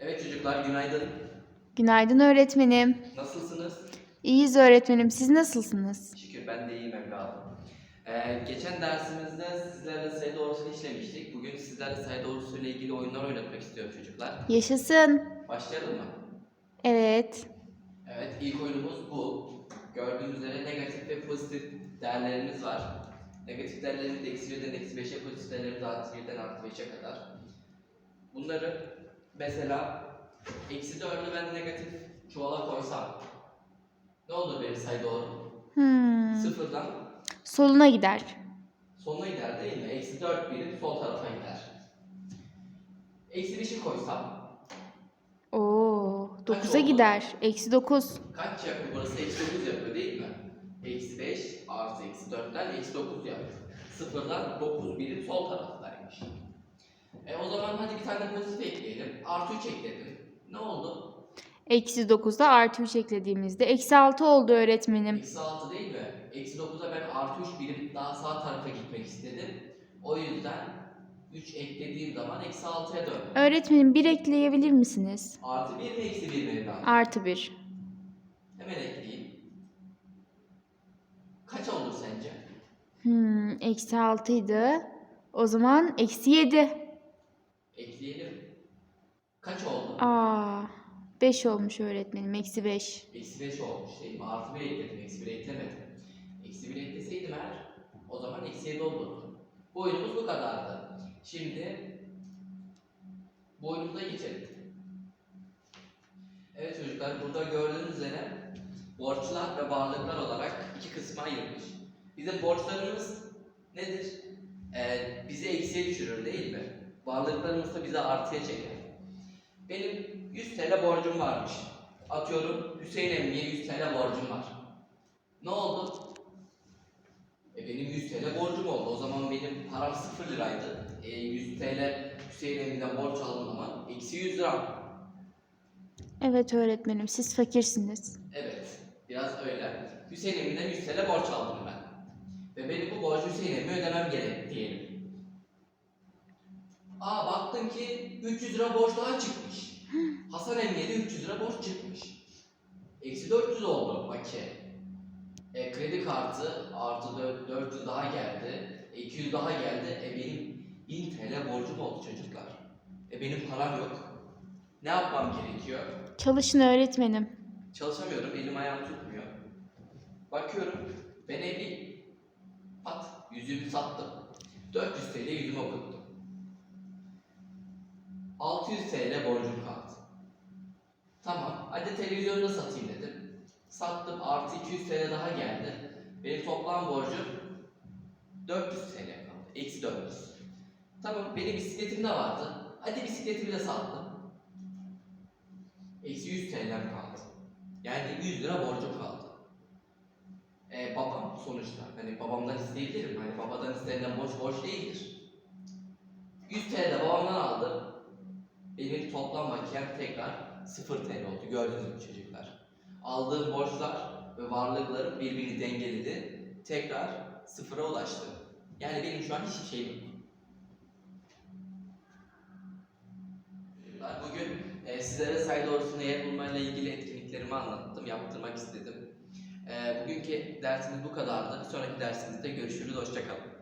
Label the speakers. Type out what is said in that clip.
Speaker 1: Evet çocuklar günaydın.
Speaker 2: Günaydın öğretmenim.
Speaker 1: Nasılsınız?
Speaker 2: İyiyiz öğretmenim. Siz nasılsınız?
Speaker 1: Şükür ben de iyiyim evladım. Ee, geçen dersimizde sizlerle sayı doğrusunu işlemiştik. Bugün sizlerle sayı doğrusu ile ilgili oyunlar oynatmak istiyorum çocuklar.
Speaker 2: Yaşasın.
Speaker 1: Başlayalım mı?
Speaker 2: Evet.
Speaker 1: Evet ilk oyunumuz bu. Gördüğünüz üzere negatif ve pozitif değerlerimiz var. Negatif değerlerimiz de eksi 1'den eksi 5'e, pozitif değerlerimiz de artı 1'den artı 5'e kadar. Bunları mesela eksi 4'ü ben negatif çuvala koysam ne olur benim sayı doğru?
Speaker 2: Hmm.
Speaker 1: Sıfırdan
Speaker 2: Soluna gider.
Speaker 1: Sonuna gider değil mi? Eksi 4 birim sol tarafa gider. Eksi 5'i koysam
Speaker 2: Oo,
Speaker 1: Kaç
Speaker 2: 9'a
Speaker 1: oldu?
Speaker 2: gider. Eksi 9.
Speaker 1: kaç yapıyor? Burası eksi 9 yapıyor değil mi? Eksi 5 artı eksi 4'ten eksi 9 yapıyor. Sıfırdan 9 birim sol taraftaymış. E o zaman hadi bir tane pozitif ekleyelim. Artı 3 ekledim. Ne oldu?
Speaker 2: Eksi 9'da artı 3 eklediğimizde eksi 6 oldu öğretmenim.
Speaker 1: Eksi 6 değil mi? Eksi 9'a ben artı 3 birim daha sağ tarafa gitmek istedim. O yüzden 3 eklediğim zaman eksi 6'ya döndüm.
Speaker 2: Öğretmenim 1 ekleyebilir misiniz?
Speaker 1: Artı 1 mi eksi 1 mi evladım?
Speaker 2: Artı 1.
Speaker 1: Hemen ekleyeyim. Kaç olur sence?
Speaker 2: Hmm, eksi 6 idi. O zaman eksi 7.
Speaker 1: Ekleyelim. Kaç oldu?
Speaker 2: Aa, 5 olmuş öğretmenim. Eksi 5.
Speaker 1: Eksi 5 olmuş değil mi? Artı 1 ekledim. Eksi 1 eklemedim. Eksi 1 ekleseydim eğer o zaman eksi 7 olurdu. Bu oyunumuz bu kadardı. Şimdi bu oyunumuza geçelim. Evet çocuklar burada gördüğünüz üzere borçlar ve varlıklar olarak iki kısma ayrılmış. Bizim borçlarımız nedir? Ee, bizi eksiye düşürür değil mi? Varlıklarımız da bizi artıya çeker. Benim 100 TL borcum varmış. Atıyorum Hüseyin emmiye 100 TL borcum var. Ne oldu? E benim 100 TL borcum oldu. O zaman benim param 0 liraydı. E 100 TL Hüseyin emmi'den borç aldığım zaman eksi 100 lira.
Speaker 2: Evet öğretmenim siz fakirsiniz.
Speaker 1: Evet, biraz öyle. Hüseyin emmi'den 100 TL borç aldım ben. Ve benim bu borcu Hüseyin emmiye ödemem gerek diyelim. Aa baktım ki 300 lira borç daha çıkmış. Hasan emmiye de 300 lira borç çıkmış. Eksi 400 oldu bakiye. E, kredi kartı artı dö- 400 daha geldi. E, 200 daha geldi. E benim 1000 TL borcum oldu çocuklar. E benim param yok. Ne yapmam gerekiyor?
Speaker 2: Çalışın öğretmenim.
Speaker 1: Çalışamıyorum, elim ayağım tutmuyor. Bakıyorum, ben evliyim. Pat, yüzüğümü sattım. 400 TL yüzüme okuttum. 600 TL borcum kaldı. Tamam, hadi televizyonu da satayım dedim. Sattım, artı 200 TL daha geldi. Benim toplam borcum 400 TL kaldı. Eksi 400. Tamam, benim bisikletim de vardı. Hadi bisikletimi de sattım. Eksi 100 TL'm kaldı. Yani 100 lira borcum kaldı. E, babam sonuçta. Hani babamdan isteyebilirim. Hani babadan istenilen borç borç değildir. 100 TL. Benim toplam bakiyem tekrar 0 TL oldu. Gördüğünüz gibi çocuklar. Aldığım borçlar ve varlıklarım birbirini dengeledi. Tekrar sıfıra ulaştı. Yani benim şu an hiçbir şeyim yok. Bugün e, sizlere sayı doğrusunu eğer bulmayla ilgili etkinliklerimi anlattım, yaptırmak istedim. E, bugünkü dersimiz bu kadardı. Bir sonraki dersimizde görüşürüz, hoşçakalın.